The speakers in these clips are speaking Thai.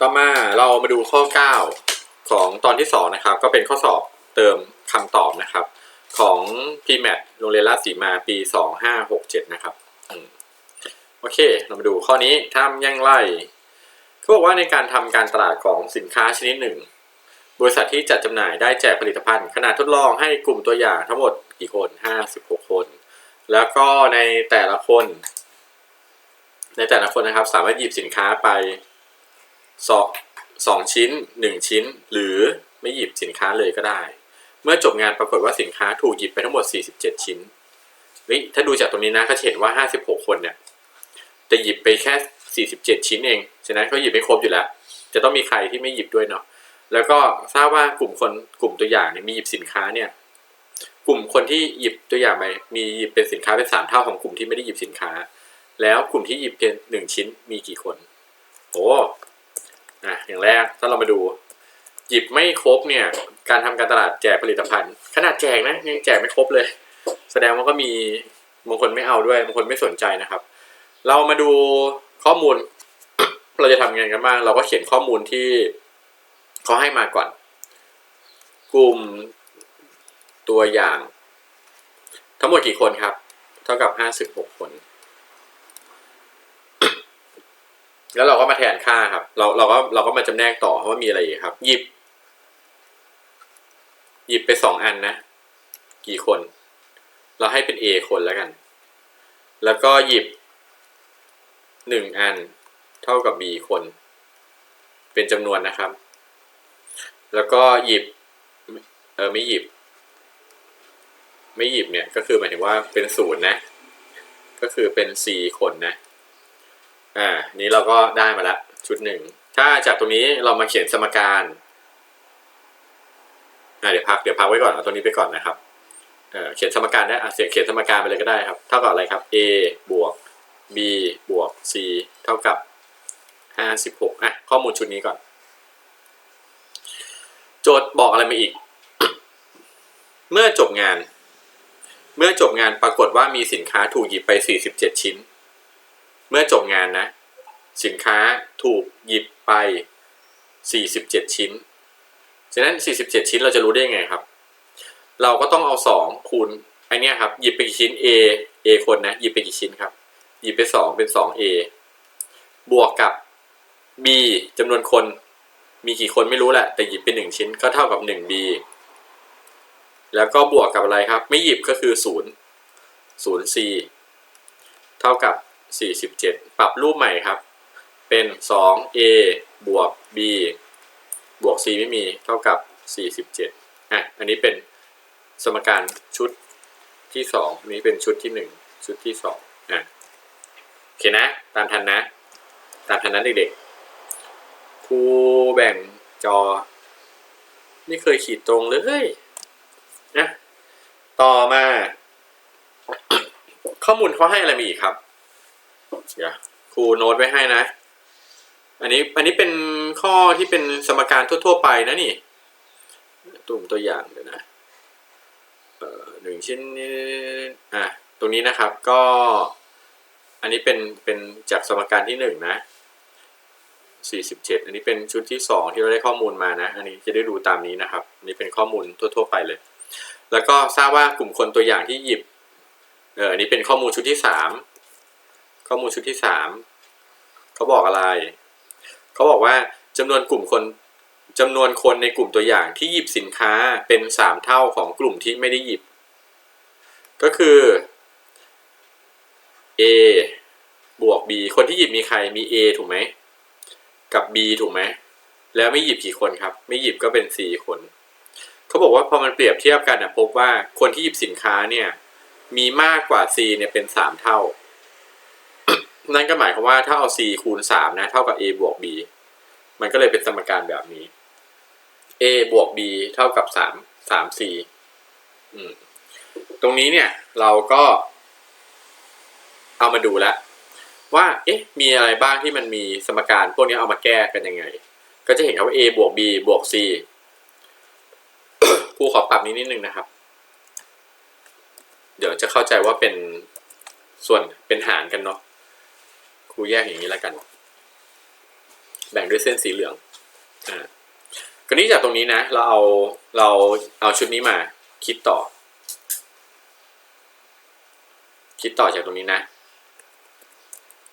ต่อมาเรามาดูข้อ 9 ของตอนที่ 2 นะครับ ก็เป็นข้อสอบเติมคำตอบนะครับ ของ PMAT โรงเรียนราชสีมาปี 2567 นะครับอโอเค เรามาดูข้อนี้ทำยังไรเขาบอกว่าในการทำการตลาดของสินค้าชนิดหนึ่ง บริษัทที่จัดจำหน่ายได้แจกผลิตภัณฑ์ขนาดทดลองให้กลุ่มตัวอย่างทั้งหมดกี่คน 56 คน แล้วก็ในแต่ละคน ในแต่ละคนนะครับ สามารถหยิบสินค้าไป สองสองชิ้น 1 ชิ้น หรือไม่หยิบสินค้าเลยก็ได้ เมื่อจบงานปรากฏว่าสินค้าถูกหยิบไปทั้งหมด 47 ชิ้นเฮ้ยถ้าดูจากตรงนี้นะก็เห็นว่า 56 คนเนี่ยจะหยิบไปแค่ 47 ชิ้นเองฉะนั้นเขาหยิบไม่ครบอยู่แล้ว จะต้องมีใครที่ไม่หยิบด้วยเนาะแล้วก็ทราบว่ากลุ่มคนกลุ่มตัวอย่างเนี่ยมีหยิบสินค้าเนี่ยกลุ่มคนที่หยิบตัวอย่างไปมีหยิบเป็นสินค้าเป็นสามเท่าของกลุ่มที่ไม่ได้หยิบสินค้า แล้วกลุ่มที่หยิบเพียงหนึ่งชิ้นมีกี่คนโอ้ อะอย่างแรกถ้าเรามาดู หยิบไม่ครบเนี่ย การทำการตลาดแจกผลิตภัณฑ์ ขนาดแจกนะยังแจกไม่ครบเลย แสดงว่าก็มีบางคนไม่เอาด้วยบางคนไม่สนใจนะครับ เรามาดูข้อมูล เราจะทำยังไงกันบ้างเราก็เขียนข้อมูลที่เขาให้มาก่อน กลุ่มตัวอย่าง ทั้งหมดกี่คนครับ เท่ากับห้าสิบหกคน แล้วเราก็มาแทนค่าครับ เราเราก็เราก็มาจำแนกต่อว่ามีอะไรอีกครับ หยิบ หยิบไปสองอันนะ กี่คน เราให้เป็น A คนแล้วกัน แล้วก็หยิบหนึ่งอัน เท่ากับ B คน เป็นจำนวนนะครับ แล้วก็หยิบ เออไม่หยิบ ไม่หยิบเนี่ย ก็คือหมายถึงว่าเป็นศูนย์นะ ก็คือเป็น C คนนะ อ่านี้เราก็ได้มาและชุดหนึ่ง ถ้าจากตรงนี้เรามาเขียนสมการอ่าเดี๋ยวพักเดี๋ยวพักไว้ก่อนเอาตรงนี้ไปก่อนนะครับเออเขียนสมการได้อะเสียเขียนสมการไปเลยก็ได้ครับ เท่ากับอะไรครับ a บวก b บวก c เท่ากับห้าสิบหกอะข้อมูลชุดนี้ก่อน โจทย์บอกอะไรมาอีก เมื่อจบงาน เมื่อจบงานปรากฏว่ามีสินค้าถูกหยิบไป 47 ชิ้น เมื่อจบงานนะ สินค้าถูกหยิบไป 47 ชิ้น ฉะนั้น 47 ชิ้นเราจะรู้ได้ยังไงครับ เราก็ต้องเอา 2 คูณไอเนี้ยครับ หยิบไปกี่ชิ้น A A คนนะ หยิบไปกี่ชิ้นครับ หยิบไป 2 เป็น 2A บวกกับ B จำนวนคน มีกี่คนไม่รู้แหละ แต่หยิบไป1ชิ้นก็เท่ากับ 1B แล้วก็บวกกับอะไรครับ ไม่หยิบก็คือ 0 0C เท่ากับ 47 ปรับรูปใหม่ครับ เป็น 2A บวก B บวก C ไม่มีเท่ากับ 47อะอันนี้เป็นสมการชุดที่ 2 อันนี้เป็นชุดที่ 1 ชุดที่2อะโอเคนะ ตามทันนะ ตามทันนั้นเด็กๆครูแบ่งจอ ไม่เคยขีดตรงเลยนะต่อมา ข้อมูลเขาให้อะไรมาอีกครับ เดี๋ยวครูโน้ตไว้ให้นะ อันนี้อันนี้เป็นข้อที่เป็นสมการทั่ว ๆ ไปนะนี่ตุ่มตัวอย่างเลยนะหนึ่งชิ้นนี้อะตรงนี้นะครับก็อันนี้เป็นเป็นจากสมการที่หนึ่งนะสี่สิบเจ็ดอันนี้เป็นชุดที่สองที่เราได้ข้อมูลมานะ อันนี้จะได้ดูตามนี้นะครับอันนี้เป็นข้อมูลทั่ว ๆ ไปเลย แล้วก็ทราบว่ากลุ่มคนตัวอย่างที่หยิบเอออันนี้เป็นข้อมูลชุดที่สาม ข้อมูลชุดที่สามเขาบอกอะไร เขาบอกว่าจำนวนกลุ่มคนจำนวนคนในกลุ่มตัวอย่างที่หยิบสินค้าเป็นสามเท่าของกลุ่มที่ไม่ได้หยิบ ก็คือ A บวก B คนที่หยิบมีใครมี A ถูกไหมกับ B ถูกไหมแล้วไม่หยิบกี่คนครับ ไม่หยิบก็เป็น C คนเขาบอกว่าพอมันเปรียบเทียบกันนะพบว่าคนที่หยิบสินค้าเนี่ยมีมากกว่า C เนี่ยเป็นสามเท่า นั่นก็หมายความว่าถ้าเอา c คูณ3นะเท่ากับ a บวก b มันก็เลยเป็นสมการแบบนี้ a บวก b เท่ากับ3 3 c ตรงนี้เนี่ยเราก็เอามาดูแล้วว่าเอ๊ะมีอะไรบ้างที่มันมีสมการพวกนี้เอามาแก้กันยังไง ก็จะเห็นครับว่า a บวก b บวก c ครูขอปรับนี้นิดนึงนะครับ เดี๋ยวจะเข้าใจว่าเป็นส่วนเป็นหารกันเนาะ รูแยกอย่างนี้แล้วกัน แบ่งด้วยเส้นสีเหลืองอ่าคราวนี้จากตรงนี้นะ เราเอาเราเอาชุดนี้มาคิดต่อ คิดต่อจากตรงนี้นะ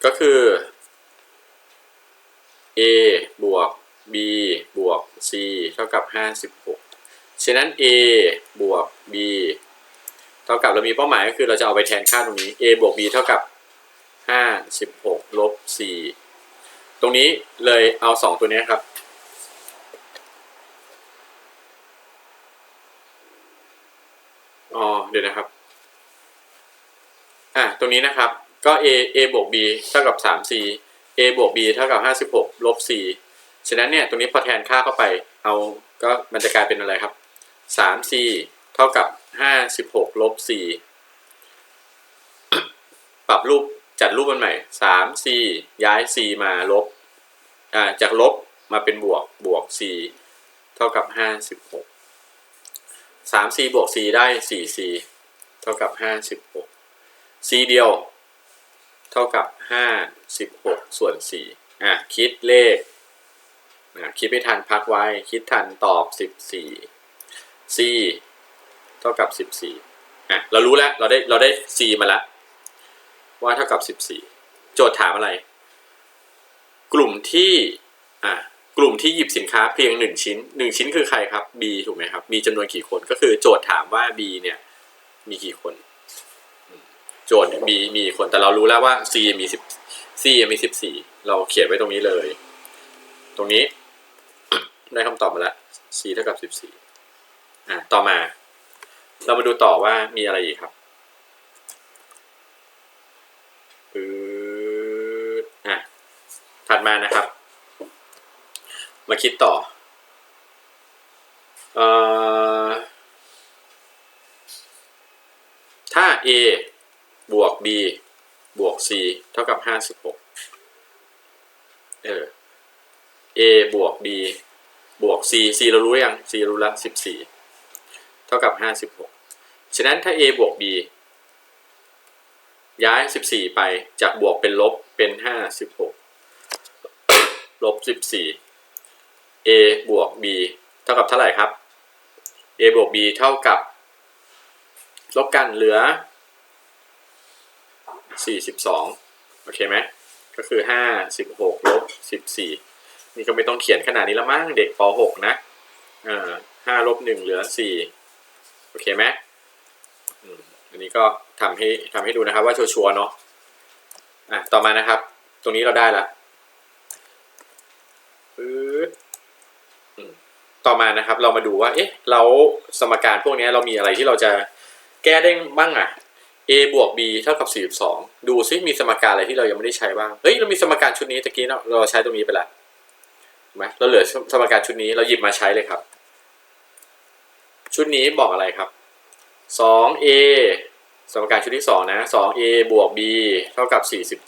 ก็คือ a บวก b บวก c เท่ากับ 56 ฉะนั้น a บวก b เท่ากับเรามีเป้าหมายก็คือเราจะเอาไปแทนค่าตรงนี้ a บวก b เท่ากับ 56 ลบ c ตรงนี้เลยเอา2ตัวนี้ครับ อ๋อ เดี๋ยวนะครับ อะ ตรงนี้นะครับ ก็ a a บวก b เท่ากับ 3c a บวก b เท่ากับ 56ลบ c ฉะนั้นเนี่ย ตรงนี้พอแทนค่าเข้าไป เอาก็มันจะกลายเป็นอะไรครับ 3c เท่ากับ 56ลบ c ปรับรูป จัดรูปมันใหม่ 3c ย้าย c มาลบอ่าจากลบมาเป็นบวกบวก c เท่ากับ56 3c บวก c ได้ 4c เท่ากับ56 c เดียว เท่ากับ56ส่วน4อะคิดเลขอะคิดไม่ทันพักไว้ คิดทันตอบ14 c เท่ากับ14อะเรารู้แล้ว เราได้เราได้ c มาแล้ว ว่าเท่ากับ 14 โจทย์ถามอะไร กลุ่มที่อะกลุ่มที่หยิบสินค้าเพียง 1 ชิ้น 1 ชิ้นคือใครครับ b ถูกไหมครับ มีจำนวนกี่คนก็คือโจทย์ถามว่า b เนี่ยมีกี่คน โจทย์มีมีคนแต่เรารู้แล้วว่า C มีสิบ C มีสิบสี่เราเขียนไว้ตรงนี้เลย ตรงนี้ ได้คำตอบมาแล้ว C เท่ากับสิบสี่อะต่อมา เรามาดูต่อว่ามีอะไรอีกครับปืดอะ ถัดมานะครับ มาคิดต่ออถ้า A บวก b บวก c เท่ากับห้าสิบหกเออ a บวก b บวก c c เรารู้ยัง c รู้แล้วสิบสี่เท่ากับห้าสิบหกฉะนั้นถ้า a บวก b ย้ายสิบสี่ไปจากบวกเป็นลบเป็นห้าสิบหก ลบสิบสี่ a บวก b เท่ากับเท่าไหร่ครับ a บวก b เท่ากับ ลบกันเหลือ 42 โอเคไหม ก็คือ 56 ลบ 14 นี่ก็ไม่ต้องเขียนขนาดนี้แล้วมั้งเด็กป .6 นะเอ่อ5ลบ 1 เหลือ 4 โอเคไหมอันนี้ก็ทำให้ทำให้ดูนะครับว่าชัวร์ๆเนาะอะต่อมานะครับ ตรงนี้เราได้ละปึ๊ดอืม ต่อมานะครับ เรามาดูว่า เอ๊ะเราสมการพวกนี้เรามีอะไรที่เราจะแก้ได้บ้างอะ a บวก b เท่ากับ 42 ดูซิมีสมการอะไรที่เรายังไม่ได้ใช้บ้าง เฮ้ย เรามีสมการชุดนี้ตะกี้เราเราใช้ตรงนี้ไปล้วถูกไหมเราเหลือสมการชุดนี้เราหยิบมาใช้เลยครับ ชุดนี้บอกอะไรครับ 2a สมการชุดที่ 2 นะ 2a บวก b เท่ากับ 47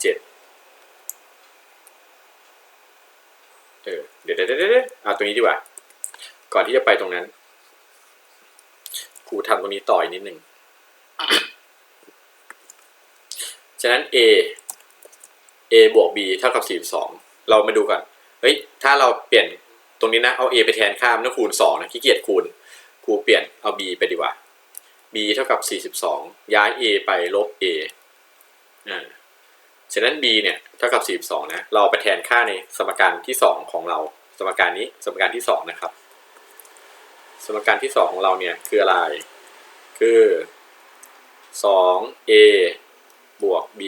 เออ เดี๋ยวเดี๋ยวเดี๋ยวเดี๋ยวเอาตรงนี้ดีกว่า ก่อนที่จะไปตรงนั้นครูทำตรงนี้ต่ออีกนิดหนึ่งฉะนั้น a a บวก b เท่ากับ 42 เรามาดูก่อนเฮ้ย ถ้าเราเปลี่ยนตรงนี้นะ เอา a ไปแทนค่ามันต้องคูณ 2 นะขี้เกียจคูณ ครูเปลี่ยนเอา b ไปดีกว่า b เท่ากับ 42 ย้าย a ไปลบ a อ่าฉะนั้น b เนี่ยเท่ากับ 42 นะ เราไปแทนค่าในสมการที่ 2 ของเรา สมการนี้ สมการที่ 2 นะครับ สมการที่ 2 ของเราเนี่ยคืออะไร คือ 2a บวก b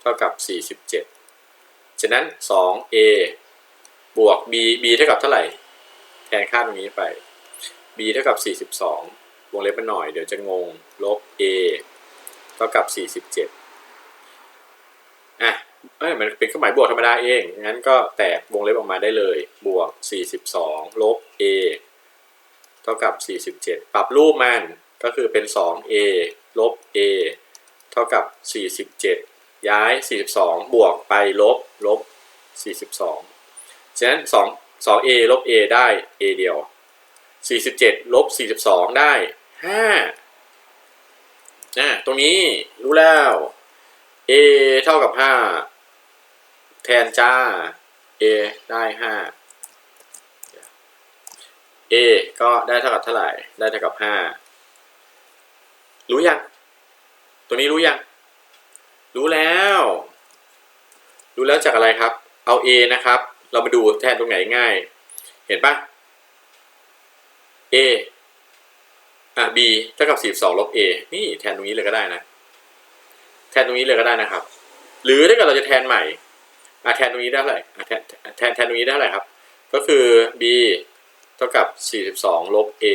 เท่ากับ 47 ฉะนั้น 2a บวก b b เท่ากับเท่าไหร่ แทนค่าตรงนี้ไป b เท่ากับ 42 วงเล็บมาหน่อย เดี๋ยวจะงง ลบ a เท่ากับ 47 อะเอ้ยมันเป็นเครื่องหมายบวกธรรมดาเอง งั้นก็แตกวงเล็บออกมาได้เลย บวก 42 ลบ a เท่ากับ 47 ปรับรูปมันก็คือเป็น 2a ลบ a เท่ากับ 47 ย้าย 42 บวกไปลบลบ 42 ฉะนั้น 2 2a ลบ a ได้ a เดียว 47 ลบ 42 ได้ 5นะตรงนี้รู้แล้ว a เท่ากับ 5 แทนจ้า a ได้ห้า a ก็ได้เท่ากับเท่าไหร่ ได้เท่ากับห้ารู้ยัง ตัวนี้รู้ยัง รู้แล้ว รู้แล้วจากอะไรครับ เอา a นะครับ เรามาดูแทนตรงไหนง่าย เห็นปะ a อะ b เท่ากับ42ลบ a นี่แทนตรงนี้เลยก็ได้นะ แทนตรงนี้เลยก็ได้นะครับ หรือถ้าเกิดเราจะแทนใหม่อะแทนตรงนี้ได้เท่าไหร่อะแทนแทนแทนตรงนี้ได้เท่าไหร่ครับ ก็คือ b เท่ากับ 42 ลบ a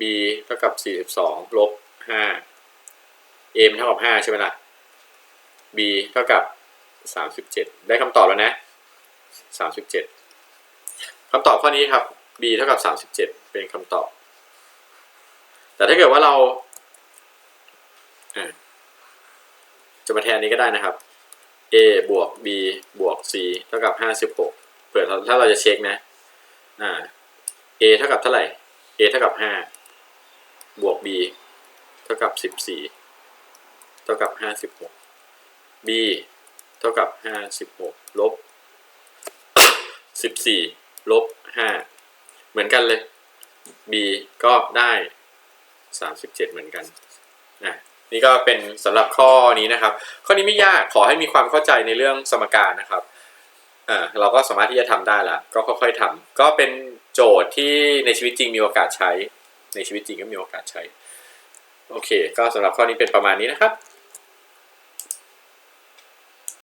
b เท่ากับ 42 ลบ 5 a มันเท่ากับ 5 ใช่ไหมล่ะ b เท่ากับ 37 ได้คำตอบแล้วนะ 37คำตอบข้อนี้ครับ b เท่ากับ 37 เป็นคำตอบ แต่ถ้าเกิดว่าเราจะมาแทนนี้ก็ได้นะครับ a บวก b บวก c เท่ากับ 56 เผื่อถ้าเราจะเช็คนะ อ่า a เท่ากับเท่าไหร่ a เท่ากับ5บวก b เท่ากับ14เท่ากับ56 b เท่ากับ56ลบ14ลบ5เหมือนกันเลย b ก็ได้37เหมือนกันอะนี่ก็เป็นสำหรับข้อนี้นะครับ ข้อนี้ไม่ยากขอให้มีความเข้าใจในเรื่องสมการนะครับ อ่าเราก็สามารถที่จะทำได้ละก็ค่อยๆทำก็เป็นโจทย์ที่ในชีวิตจริงมีโอกาสใช้ ในชีวิตจริงก็มีโอกาสใช้ โอเค ก็สำหรับข้อนี้เป็นประมาณนี้นะครับ